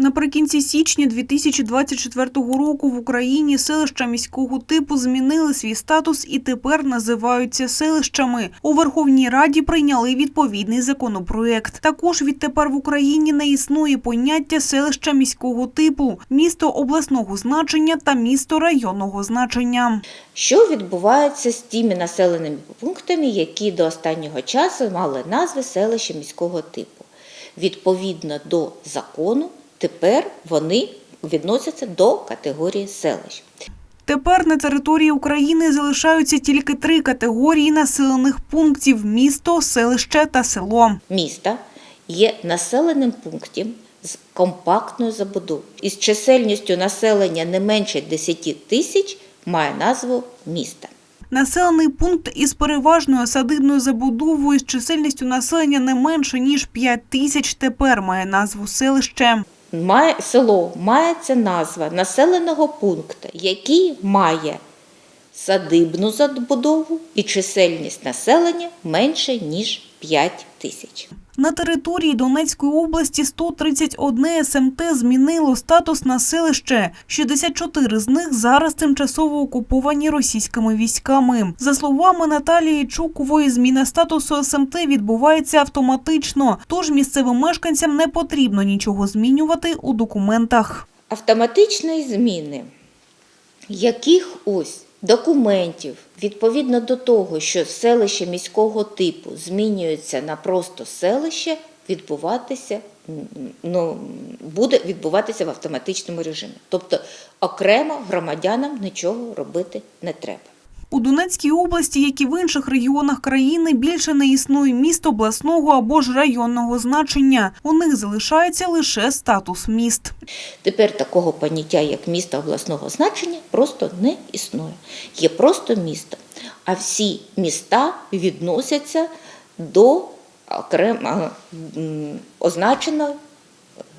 Наприкінці січня 2024 року в Україні селища міського типу змінили свій статус і тепер називаються селищами. У Верховній Раді прийняли відповідний законопроект. Також відтепер в Україні не існує поняття селища міського типу, місто обласного значення та місто районного значення. Що відбувається з тими населеними пунктами, які до останнього часу мали назви селища міського типу? Відповідно до закону, тепер вони відносяться до категорії селищ. Тепер на території України залишаються тільки три категорії населених пунктів: місто, селище та село. Міста є населеним пунктом з компактною забудовою. Із чисельністю населення не менше 10 тисяч має назву міста. Населений пункт із переважною садибною забудовою з чисельністю населення не менше ніж 5 тисяч тепер має назву селище. Має село мається назва населеного пункту, який має садибну забудову і чисельність населення менше ніж 5 тисяч. На території Донецької області 131 СМТ змінило статус на селище. 64 з них зараз тимчасово окуповані російськими військами. За словами Наталії Чукової, зміна статусу СМТ відбувається автоматично, тож місцевим мешканцям не потрібно нічого змінювати у документах. Автоматичної зміни яких ось документів відповідно до того, що селище міського типу змінюється на просто селище, відбуватися ну, буде відбуватися в автоматичному режимі. Тобто окремо громадянам нічого робити не треба. У Донецькій області, як і в інших регіонах країни, більше не існує міст обласного або ж районного значення. У них залишається лише статус міст. Тепер такого поняття, як місто обласного значення, просто не існує. Є просто місто. А всі міста відносяться до окремо означеного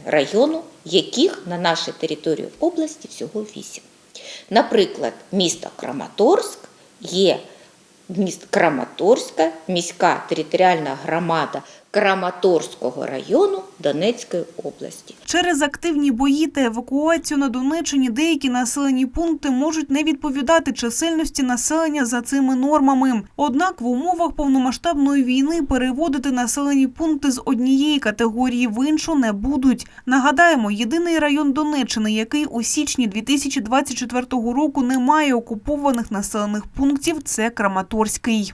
району, яких на нашій території області всього вісім. Наприклад, місто Краматорськ є міст Краматорська, міська територіальна громада Краматорського району Донецької області. Через активні бої та евакуацію на Донеччині деякі населені пункти можуть не відповідати чисельності населення за цими нормами. Однак в умовах повномасштабної війни переводити населені пункти з однієї категорії в іншу не будуть. Нагадаємо, єдиний район Донеччини, який у січні 2024 року не має окупованих населених пунктів, це Краматорський.